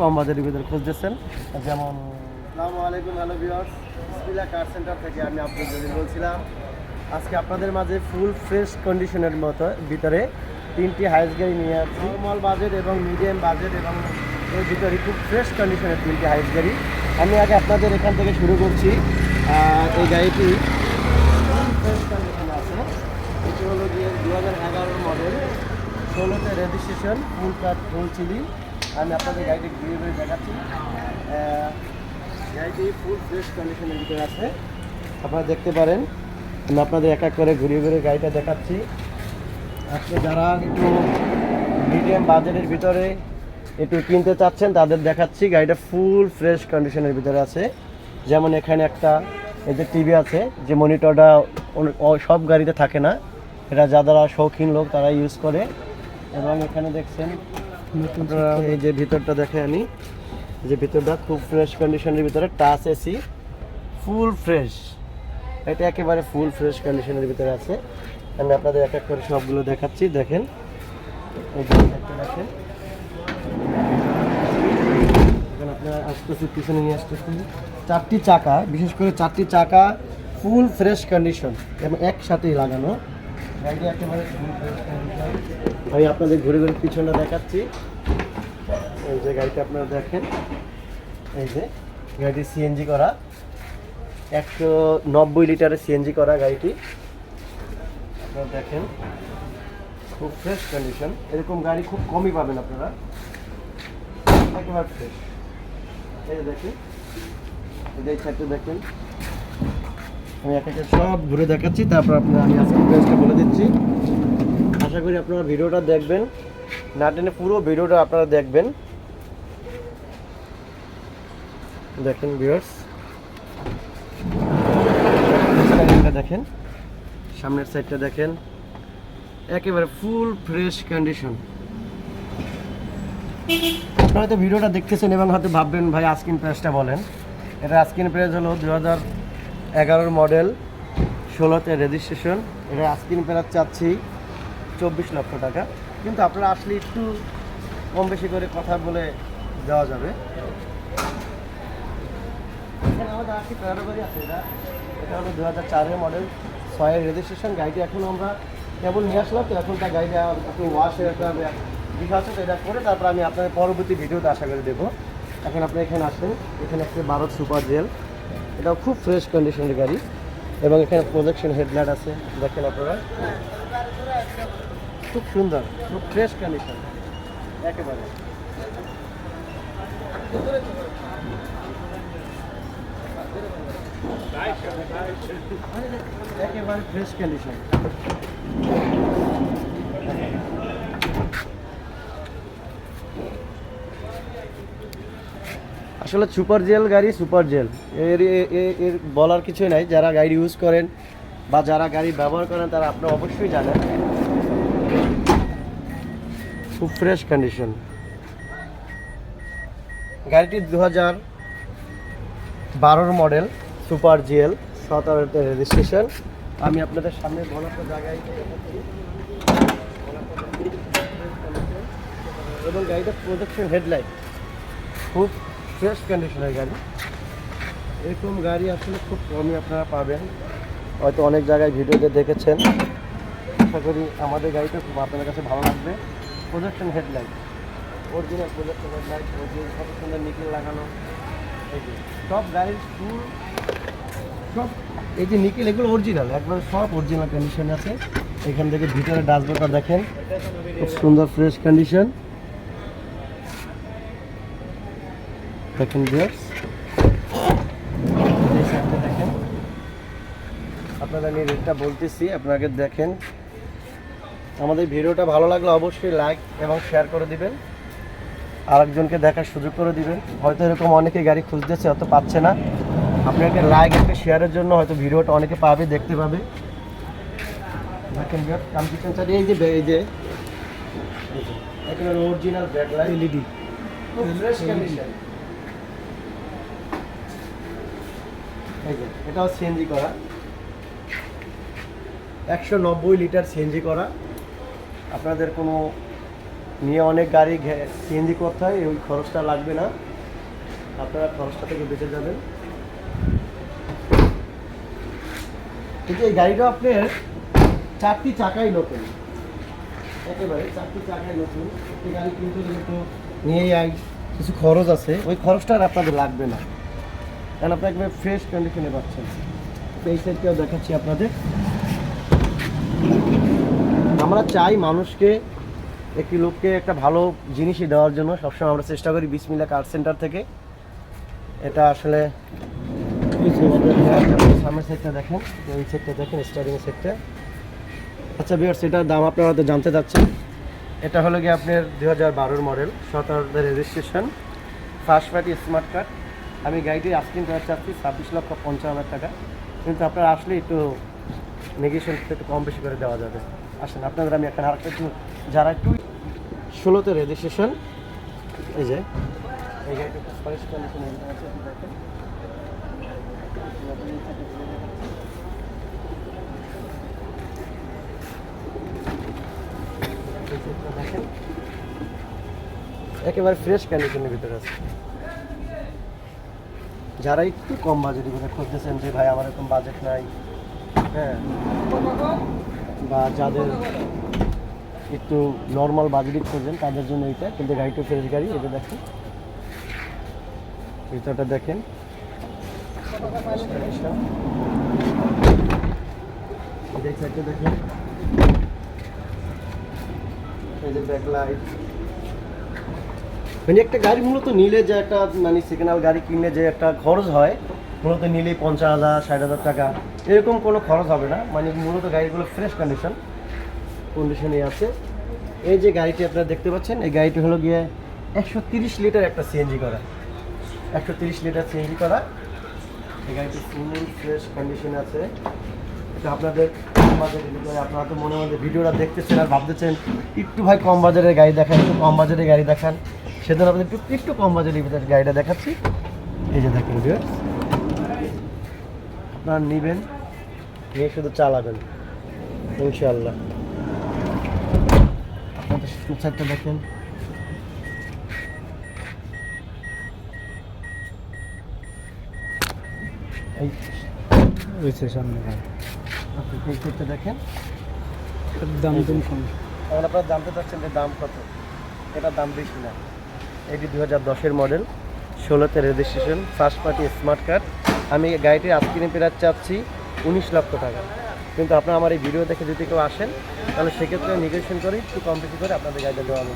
কম বাজারের ভিতরে খুঁজতেছেন? যেমন সেন্টার থেকে আমি বলছিলাম। আজকে আপনাদের মাঝে ফুল ফ্রেশ কন্ডিশনের মতো ভিতরে তিনটি হাইস গাড়ি নিয়ে আসছি। নর্মাল বাজেট এবং মিডিয়াম বাজেট এবং এর ভিতরে খুব ফ্রেশ কন্ডিশনের তিনটি হাইস গাড়ি। আমি আগে আপনাদের এখান থেকে শুরু করছি। এই গাড়িটি ফ্রেশ কন্ডিশনে আছে এটি হলো গিয়ে দু হাজার এগারোর মডেল, ষোলোতে রেজিস্ট্রেশন ফুল কাট ফুল চিলি আমি আপনাদের গাড়িটি ঘুরে ঘুরে দেখাচ্ছি। গাড়িটি ফুল ফ্রেশ কন্ডিশনের ভিতরে আছে। আপনারা দেখতে পারেন, আমি আপনাদের এক এক করে ঘুরিয়ে ঘুরে গাড়িটা দেখাচ্ছি। আজকে যারা একটু মিডিয়াম বাজেটের ভিতরে একটু কিনতে চাচ্ছেন, তাদের দেখাচ্ছি গাড়িটা ফুল ফ্রেশ কন্ডিশনের ভিতরে আছে। যেমন এখানে একটা এই যে টিভি আছে, যে মনিটরটা সব গাড়িতে থাকে না। এটা যারা শৌখিন লোক, তারা ইউজ করে। এবং এখানে দেখছেন আপনারা এই যে ভিতরটা দেখে আনি। যে ভিতরটা খুব ফ্রেশ কন্ডিশনের ভিতরে টাচ এসি ফুল ফ্রেশ এটা একেবারে ফুল ফ্রেশ কন্ডিশনের ভিতরে আছে। আমি আপনাদের এক এক করে সবগুলো দেখাচ্ছি দেখেন। দেখেন আপনারা আসতেছি পিছনে নিয়ে আসতেছি। চারটি চাকা বিশেষ করে চারটি চাকা ফুল ফ্রেশ কন্ডিশন এবং একসাথেই লাগানো। একেবারে ফুল ফ্রেশ কন্ডিশন আমি আপনাদের ঘুরে ঘুরে পিছনে দেখাচ্ছি। এই যে গাড়িটা আপনারা দেখেন। এই যে গাড়িটি সিএনজি করা। একশো নব্বই লিটারের সিএনজি করা গাড়িটি। আপনারা দেখেন, খুব ফ্রেশ কন্ডিশন এরকম গাড়ি খুব কমই পাবেন আপনারা। একেবারে ফ্রেশ এই যে দেখেন, এই সাইডটা দেখেন। আমি এক একে সব ঘুরে দেখাচ্ছি, তারপর আপনার আমি আজকে বলে দিচ্ছি। আশা করি আপনারা ভিডিওটা দেখবেন। না টেনে পুরো ভিডিওটা আপনারা দেখবেন। দেখেন ভিউয়ার্স দেখেন। সামনের সাইডটা দেখেন। একেবারে ফুল ফ্রেশ কন্ডিশন আপনারা হয়তো ভিডিওটা দেখতেছেন এবং হয়তো ভাববেন, ভাই আস্কিন প্রাইসটা বলেন। এটা আস্কিন প্রাইস হলো দু হাজার এগারোর মডেল ষোলোতে রেজিস্ট্রেশন এটা আস্কিন প্রাইস চাচ্ছি। চব্বিশ লক্ষ টাকা। কিন্তু আপনারা আসলে একটু কম বেশি করে কথা বলে দেওয়া যাবে। এটা হলো দু হাজার চারের মডেল ছয়ের রেজিস্ট্রেশন গাড়িটি এখন আমরা কেবল নিয়ে আসলাম। তো এখন তার গাড়িটা একটু ওয়াশের একটা বিষয় আছে এটা করে তারপর আমি আপনাদের পরবর্তী ভিডিওতে আশা করে দেবো। এখন আপনি এখানে আসেন, এখানে একটা ভারত সুপার জেল। এটাও খুব ফ্রেশ কন্ডিশনের গাড়ি। এবং এখানে প্রজেকশন হেডলাইট আছে, দেখেন আপনারা। খুব সুন্দর, খুব ফ্রেশ কন্ডিশন একেবারে। একেবারে ফ্রেশ কন্ডিশন আসলে সুপার জেল গাড়ি সুপার জেল এর এর বলার কিছুই নাই। যারা গাড়ি ইউজ করেন বা যারা গাড়ি ব্যবহার করেন, তারা আপনারা অবশ্যই জানেন। খুব ফ্রেশ কন্ডিশন গাড়িটি দু হাজার বারোর মডেল সুপার জিএল সতেরোতে রেজিস্ট্রেশন আমি আপনাদের সামনে ঘনত্ব জায়গায় এবং গাড়িটা প্রোজেকশন হেডলাইট খুব ফ্রেশ কন্ডিশনের গাড়ি। এরকম গাড়ি আসলে খুব কমই আপনারা পাবেন। হয়তো অনেক জায়গায় ভিডিওতে দেখেছেন। আশা করি আমাদের গাড়িটা খুব আপনাদের কাছে ভালো লাগবে। Projection headlight original projection headlight original কত সুন্দর নিকেল লাগানো। এই যে, সব গাড়ির ফুল সব এই যে নিকেল এগুলো অরিজিনাল একবার সব অরিজিনাল কন্ডিশন আছে। এখান থেকে ভিতরে ডাসবোর্ডটা দেখেন। খুব সুন্দর ফ্রেশ কন্ডিশন দেখেন আপনারা আমি রেটটা বলতেছি আপনাকে দেখেন। আমাদের ভিডিওটা ভালো লাগলে অবশ্যই লাইক এবং শেয়ার করে দিবেন। আরেকজনকে দেখার সুযোগ করে দিবেন। হয়তো এরকম অনেকে গাড়ি খুঁজতেছে হয়তো পাচ্ছে না। আপনাকে লাইক একটা শেয়ারের জন্য হয়তো ভিডিওটা অনেকে পাবে দেখতে পাবে। দেখেন কম্পিউটার সাইডে এই যে এই যে। একেবারে original backlight LED fresh condition এই যে এটাও সিএনজি করা। একশো নব্বই লিটার সিএনজি করা। আপনাদের কোনো নিয়ে অনেক গাড়ি সিএনজি করতে হয়, ওই খরচটা লাগবে না। আপনারা খরচটা থেকে বেঁচে যাবেন। কিন্তু এই গাড়িটা আপনার চারটি চাকাই নতুন। একেবারে চারটি চাকাই নতুন। একটি গাড়ি কিনতে গেলে তো নিয়ে কিছু খরচ আছে। ওই খরচটা আর আপনাদের লাগবে না। কারণ আপনি একবারে ফ্রেশ কন্ডিশনে পাচ্ছেন। এই সাইডটাও দেখাচ্ছি আপনাদের। আমরা চাই মানুষকে একটি লোককে একটা ভালো জিনিসই দেওয়ার জন্য। সবসময় আমরা চেষ্টা করি বিসমিল্লা কার সেন্টার থেকে। এটা আসলে সামনের সেটটা দেখেন, এই সেটটা দেখেন স্টার্টিং সেটটা আচ্ছা বিয়ার সেটার দাম আপনারা হয়তো জানতে চাচ্ছেন। এটা হলো গিয়ে আপনার দু হাজার বারোর model সতেরোদের registration first party smart card আমি গাড়িটি আস্কিং করার চাচ্ছি ছাব্বিশ লক্ষ পঞ্চান্ন হাজার টাকা। কিন্তু আপনারা আসলে একটু নেগেশন একটু কম বেশি করে দেওয়া যাবে। আসেন, আপনাদের আমি একটা আরেকটা একটু যারা একটু ষোলোতে রেজিস্ট্রেশন এই যে, এই একেবারে ফ্রেশ কন্ডিশনের ভিতরে আছে। যারা একটু কম বাজেটের ভিতরে খুঁজতেছেন যে ভাই আমার এরকম বাজেট নাই হ্যাঁ। বা যাদের একটু নর্মাল বাজেটই খোঁজেন তাদের জন্য এইটা, কিন্তু গাড়িটা ফ্রেশ গাড়ি এটা দেখেন। ভিতরটা দেখেন। দেখেন। এই যে মানে একটা গাড়ি মূলত নিলে যে একটা মানে সেকেন্ড গাড়ি কিনলে যে একটা খরচ হয়, মূলত নিলেই পঞ্চাশ হাজার, ষাট হাজার টাকা। এরকম কোনো খরচ হবে না। মানে মূলত গাড়িগুলো ফ্রেশ কন্ডিশন কন্ডিশনে আছে। এই যে গাড়িটি আপনারা দেখতে পাচ্ছেন, এই গাড়িটি হলো গিয়ে একশো তিরিশ লিটার একটা সিএনজি করা। একশো তিরিশ লিটার সিএনজি করা। এই গাড়িটি ফুল ফ্রেশ কন্ডিশনে আছে। এটা আপনাদের কম বাজারের আপনারা তো মনে মধ্যে ভিডিওটা দেখতেছেন আর ভাবতেছেন, একটু ভাই কম বাজারের গাড়ি দেখান, একটু কম বাজারের গাড়ি দেখান। সেজন্য আপনাদের একটু একটু কম বাজারের ভিতরে গাড়িটা দেখাচ্ছি। এই যে দেখেন। আপনারা নেবেন। নিয়ে শুধু চালাবেন ইনশাল্লাহ আপনাদের সাইডটা দেখেন। এই সামনে। আপনি এই সাইডটা দেখেন? দাম দাম কম এখন আপনারা জানতে চাচ্ছেন যে দাম কত? এটার দাম বেশি না। এটি দু হাজার দশের মডেল ষোলোতে registration first party smart card আমি গাড়িটির আজকিনে পেরার চাচ্ছি। উনিশ লক্ষ টাকা। কিন্তু আপনার আমার এই ভিডিও দেখে যদি কেউ আসেন, তাহলে সেক্ষেত্রে নিগেশন করে, একটু কম বেশি করে আপনাদের গাড়িটা দেওয়া হবে।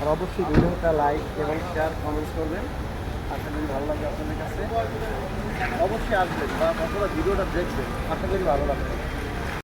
আর অবশ্যই ভিডিওটা লাইক এবং শেয়ার কমেন্টস করবেন। আশা করি ভালো লাগবে আপনাদের কাছে। অবশ্যই আসবেন বা অথবা ভিডিওটা দেখবেন। আশা করি ভালো লাগবে।